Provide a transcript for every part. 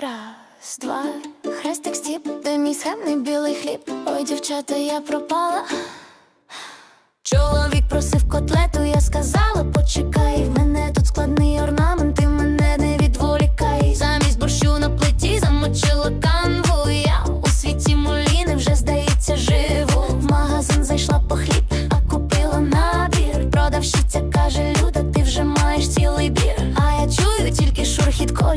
Раз, два, хрестик стіп, де мій схемний білий хліб. Ой, дівчата, я пропала. Чоловік просив котлету, я сказала, почекай,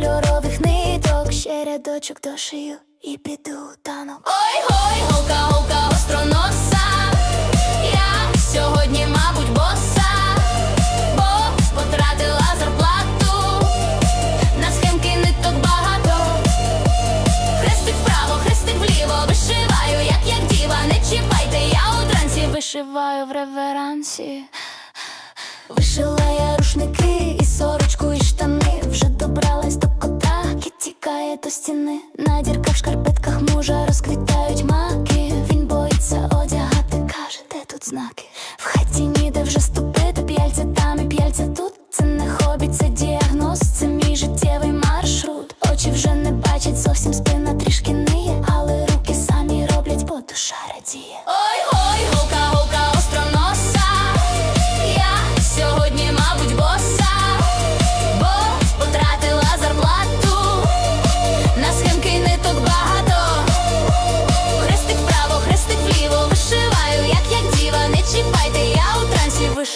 кольорових ниток. Ще рядочок дошию і піду танок. Ой, гой, голка, голка, остроноса. Я сьогодні, мабуть, боса, бо потратила зарплату. На схемки ниток багато. Хрестик вправо, хрестик вліво, вишиваю, як як діва. Не чіпайте, я у трансі вишиваю в реверансі. Вишила тікає до стіни. На дірках в шкарпетках мужа розквітають маки. Він боїться одягати, каже, де тут знаки. В хаті ніде вже ступити, п'яльця там і п'яльця тут. Це не хобі, це діагноз, це мій життєвий маршрут. Очі вже не бачать, зовсім спина трішки ниє, але руки самі роблять, бо душа радіє.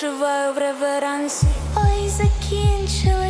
Трансі вишиваю в реверансі. Ой, закінчилась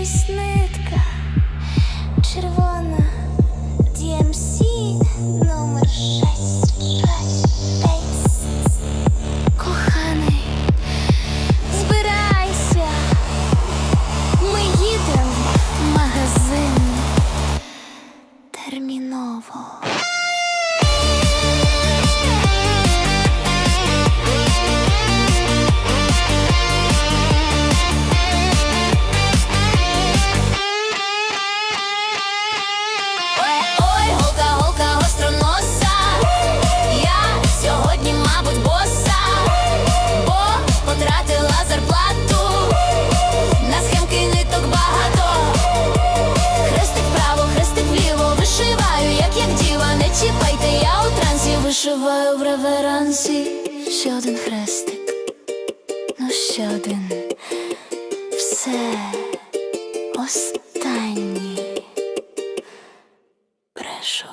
зашиваю в реверансі. Ще один хрестик, ну ще один. Все. Останній. Брешу.